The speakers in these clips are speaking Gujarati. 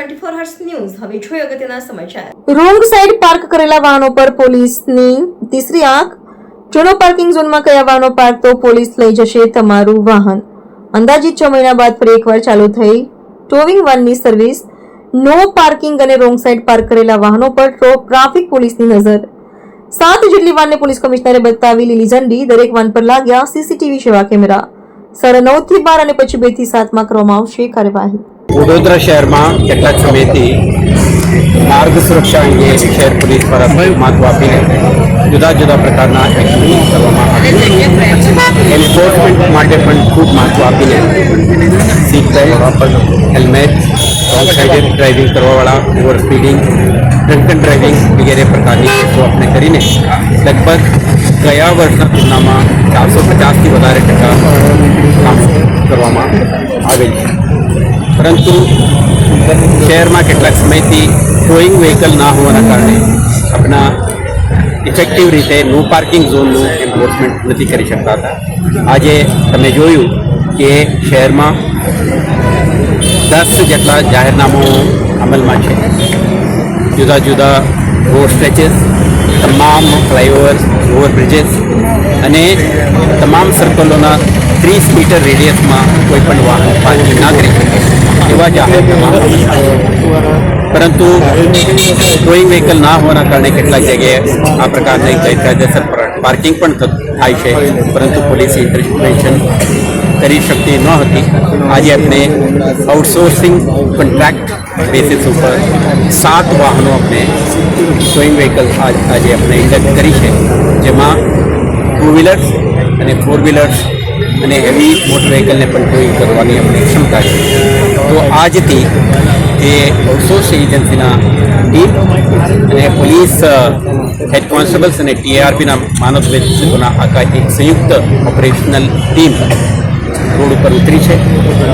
ટ્વેન્ટી ફોર હર્સ ન્યૂઝ હવે જોઈએ અગત્યના સમાચાર રોંગ સાઈડ પાર્ક કરેલા વાહનો પર પોલીસની તીસરી આંખ જૂનો પાર્કિંગ ઝોનમાં કયા વાહનો પાર્ક તો પોલીસ લઈ જશે તમારું વાહન. અંદાજિત છ મહિના બાદ ફરી એકવાર ચાલુ થઈ ટોવિંગ વાનની સર્વિસ. નો પાર્કિંગ અને રોંગ સાઈડ પાર્ક કરેલા વાહનો પર ટ્રાફિક પોલીસની નજર. સાત જેટલી વાનને પોલીસ કમિશનરે બતાવી લીલી ઝંડી. દરેક વાન પર લાગ્યા સીસીટીવી સેવા કેમેરા. સાડા નવથી બાર અને પછી બેથી સાતમાં કરવામાં આવશે કાર્યવાહી. વડોદરા શહેરમાં કેટલાક સમયથી માર્ગ સુરક્ષા અંગે શહેર પોલીસ દ્વારા મહત્વ આપીને જુદા જુદા પ્રકારના એક્ટિવિટી કરવામાં આવે એન્ફોર્સમેન્ટ માટે પણ ખૂબ મહત્વ આપીને seat belt, helmet, wrong driving કરવાવાળા, ઓવર સ્પીડિંગ, ડ્રંકન ડ્રાઇવિંગ વગેરે પ્રકારની કેસો આપણે કરીને લગભગ ગયા વર્ષના તુલનામાં ચારસો પચાસથી વધારે ટકા કામ કરવામાં આવેલ છે. પરંતુ શહેરમાં કેટલાક સમયથી ટોઈંગ વ્હીકલ ના હોવાના કારણે આપણા ઇફેક્ટિવ રીતે નો પાર્કિંગ ઝોનનું એન્ફોર્સમેન્ટ નથી કરી શકતા. હતા આજે તમે જોયું કે શહેરમાં દસ જેટલા જાહેરનામું અમલમાં છે. જુદા જુદા રોડ સ્ટ્રેચીસ તમામ ફ્લાયઓવર્સ ઓવરબ્રિજીસ અને તમામ સર્કલોના ત્રીસ મીટર રેડિયસમાં કોઈ પણ વાહન પાર્કિંગ ના કરી શકે. એવા જાહેરનામા પરંતુ કોઈ વ્હીકલ ના હોવાના કારણે કેટલાક જગ્યાએ આ પ્રકારની ગેરકાયદેસર પાર્કિંગ પણ થાય છે. પરંતુ પોલીસ ઇન્ટરવેન્શન કરી શકતી ન હતી. આજે આપણે આઉટસોર્સિંગ કોન્ટ્રાક્ટ બેસિસ ઉપર સાત વાહનો આપણે સ્વયં વ્હીકલ આજે આપણે ઇન્ડક્ટ કરી છે. જેમાં ટુ વ્હીલર્સ અને ફોર વ્હીલર્સ અને હેવી મોટર વ્હીકલને પણ ટોઈંગ કરવાની આપણી ક્ષમતા છે. તો આજથી એ આઉટસોર્સ એજન્સીના ટીમ અને પોલીસ હેડ કોન્સ્ટેબલ્સ અને ટીઆરપીના માનવ વેદકોના આખા એક સંયુક્ત ઓપરેશનલ ટીમ રોડ ઉપર ઉતરી છે.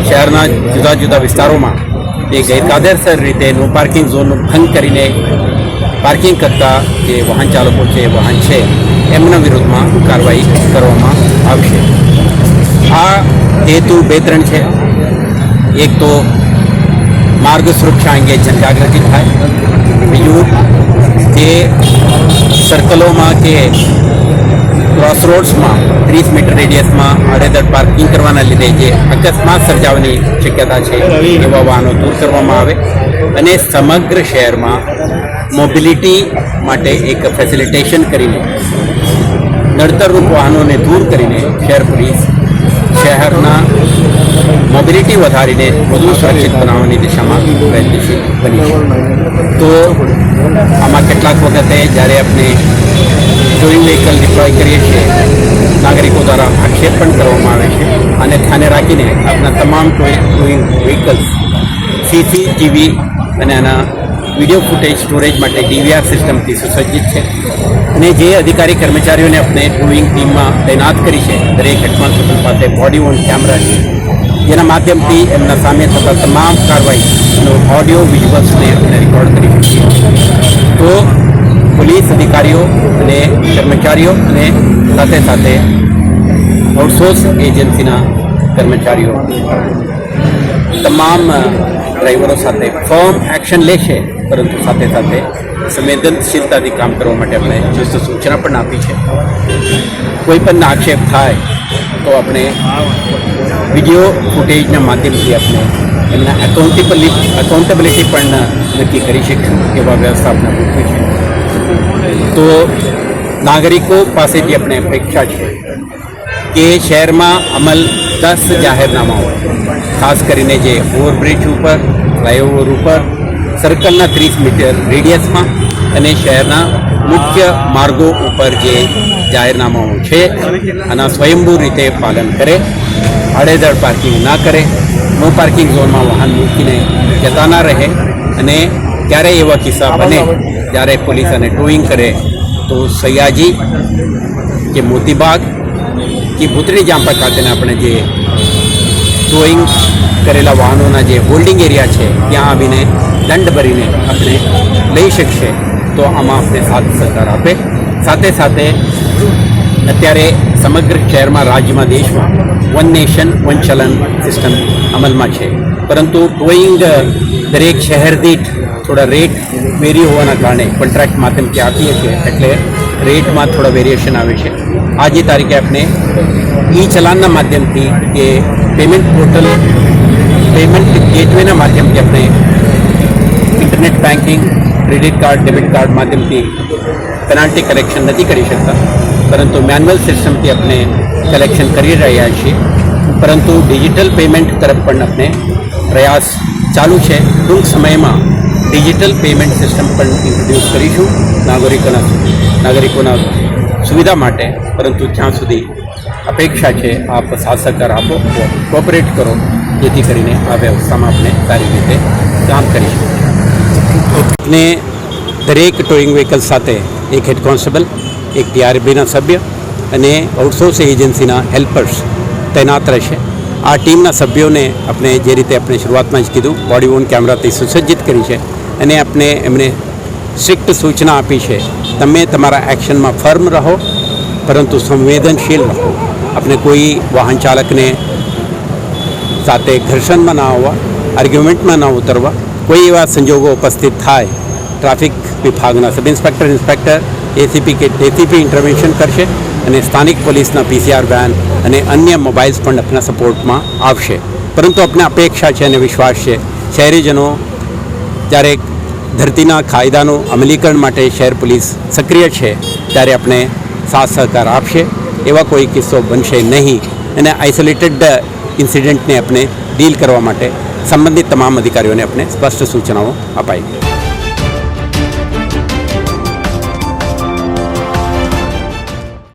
શહેરના જુદા જુદા વિસ્તારોમાં જે ગેરકાયદેસર રીતે નો પાર્કિંગ ઝોનનો ભંગ કરીને પાર્કિંગ કરતા જે વાહન ચાલકો છે, વાહન છે, એમના વિરુદ્ધમાં કાર્યવાહી કરવામાં આવશે. આ હેતુ બે ત્રણ છે. એક તો માર્ગ સુરક્ષા અંગે જનજાગૃતિ થાય. બીજું જે સર્કલોમાં કે ક્રોસ રોડ્સમાં ત્રીસ મીટર રેડિયસમાં આડેધડ પાર્કિંગ કરવાના લીધે જે અકસ્માત સર્જાવાની શક્યતા છે એવા વાહનો દૂર કરવામાં આવે. અને સમગ્ર શહેરમાં મોબિલિટી માટે એક ફેસિલિટેશન કરીને નડતરરૂપ વાહનોને દૂર કરીને શહેર પોલીસ શહેરના મોબિલિટી વધારીને વધુ સુરક્ષિત બનાવવાની દિશામાં પ્રયત્નશીલ બની છે. તો આમાં કેટલાક વખતે જ્યારે આપણે જોઈન વ્હીકલ ડિપ્લોય કરીએ છીએ, નાગરિકો દ્વારા આક્ષેપ પણ કરવામાં આવે છે અને ધ્યાને રાખીને આપણા તમામ ટોઈંગ વ્હીકલ્સ સીસીટીવી અને આના વીડિયો ફૂટેજ સ્ટોરેજ માટે ડીવીઆર સિસ્ટમથી સુસજ્જિત છે. અને જે અધિકારી કર્મચારીઓને આપણે ડ્રોઈંગ ટીમમાં તૈનાત કરી છે, દરેક હેડ કોન્સ્ટેબલ પાસે બોડી ઓન કેમેરા જેના માધ્યમથી એમના સામે થતા તમામ કાર્યવાહીનો ઓડિયો વિઝ્યુઅલ્સને આપણે રેકોર્ડ કરી શકીએ. તો પોલીસ અધિકારીઓ અને કર્મચારીઓ અને સાથે સાથે આઉટસોર્સ એજન્સીના કર્મચારીઓ. તમામ ડ્રાઈવરો સાથે ફર્મ એક્શન લેશે, પરંતુ સાથે સાથે સંવેદનશીલતાથી કામ કરવા માટે આપણે ચુસ્ત સૂચના પણ આપી છે. કોઈ પણ આક્ષેપ થાય તો આપણે વીડિયો ફૂટેજના માધ્યમથી આપણે એમના એકાઉન્ટેબલી એકાઉન્ટેબિલિટી પણ નક્કી કરી શકીશું એવા વ્યવસ્થા આપણે ગોઠવી છે. તો નાગરિકો પાસેથી આપણે અપેક્ષા છે કે શહેરમાં અમલ દસ જાહેરનામાઓ. ખાસ કરીને જે ઓવરબ્રિજ ઉપર, ફ્લાયઓવર ઉપર, સર્કલના ત્રીસ મીટર રેડિયસમાં અને શહેરના મુખ્ય માર્ગો ઉપર જે જાહેરનામાઓ છે, આના સ્વયંભૂ રીતે પાલન કરે, આડેધડ પાર્કિંગ ના કરે, નો પાર્કિંગ ઝોનમાં વાહન મૂકીને જતા ના રહે અને ક્યારેય એવા કિસ્સા બને, જ્યારે પોલીસ અને ટોઈંગ કરે, તો સયાજી કે મોતીબાગ કે ભૂતરી જાંપા ખાતેના આપણે જે ટોઈંગ કરેલા વાહનોના જે હોલ્ડિંગ એરિયા છે, ત્યાં આવીને દંડ ભરીને આપણે લઈ શકશે, તો આમાં આપણે સાથ સહકાર આપે. સાથે સાથે અત્યારે સમગ્ર શહેરમાં રાજ્યમાં દેશમાં one nation one challan system અમલમાં છે. પરંતુ ટોઈંગ દરેક શહેર દીઠ થોડા રેટ વેરી હોવાના કારણે કોન્ટ્રાક્ટ માધ્યમથી આપીએ છીએ, એટલે રેટમાં થોડા વેરિએશન આવે છે. આજે તારીખે આપણે ઈ ચલાનના માધ્યમથી કે પેમેન્ટ પોર્ટલ પેમેન્ટ ગેટવેના માધ્યમથી આપણે internet banking credit card debit card માધ્યમથી પેનાલ્ટી કલેક્શન નથી કરી શકતા. પરંતુ મેન્યુઅલ સિસ્ટમથી આપણે કલેક્શન કરી રહ્યા છીએ. પરંતુ ડિજિટલ પેમેન્ટ તરફ પણ આપણે પ્રયાસ ચાલુ છે. ટૂંક સમયમાં ડિજિટલ પેમેન્ટ સિસ્ટમ પણ ઇન્ટ્રોડ્યુસ કરીશું. નાગરિકોના નાગરિકોના સુવિધા માટે, પરંતુ જ્યાં સુધી અપેક્ષા છે, આપ સાથ સહકાર આપો કોઓપરેટ કરો, જેથી કરીને આ વ્યવસ્થામાં આપણે સારી રીતે કામ કરી શકીએ દરેક ટોઈંગ વ્હીકલ સાથે એક હેડ કોન્સ્ટેબલ એક ટીઆરબીના સભ્ય અને આઉટસોર્સ એજન્સીના હેલ્પર્સ તૈનાત રહેશે. આ ટીમના સભ્યોને આપણે જે રીતે આપણે શરૂઆતમાં જ કીધું બોડી વોન કેમેરાથી સુસજ્જિત કરી છે અને આપણે એમને સ્ટ્રિક્ટ સૂચના આપી છે તમે તમારા એક્શનમાં ફર્મ રહો, પરંતુ સંવેદનશીલ રહો. આપણે કોઈ વાહન ચાલકને સાથે ઘર્ષણમાં ના આવવા આર્ગ્યુમેન્ટમાં ના ઉતરવા, કોઈ એવા સંજોગો ઉપસ્થિત થાય, ટ્રાફિક વિભાગના સબ ઇન્સ્પેક્ટર ઇન્સ્પેક્ટર એસીપી કે એસીપી ઇન્ટરવેન્શન કરશે અને સ્થાનિક પોલીસના પીસીઆર વેન અને અન્ય મોબાઈલ્સ પણ આપણા સપોર્ટમાં આવશે. પરંતુ આપણે અપેક્ષા છે અને વિશ્વાસ છે. શહેરીજનો જ્યારે ધરતીના કાયદાનું અમલીકરણ માટે શહેર પોલીસ સક્રિય છે, ત્યારે આપણે સાથ સહકાર આપશે એવા કોઈ કિસ્સો બનશે નહીં. અને આઇસોલેટેડ ઇન્સિડન્ટને આપણે ડીલ કરવા માટે સંબંધિત તમામ અધિકારીઓને આપણે સ્પષ્ટ સૂચનાઓ અપાઈ.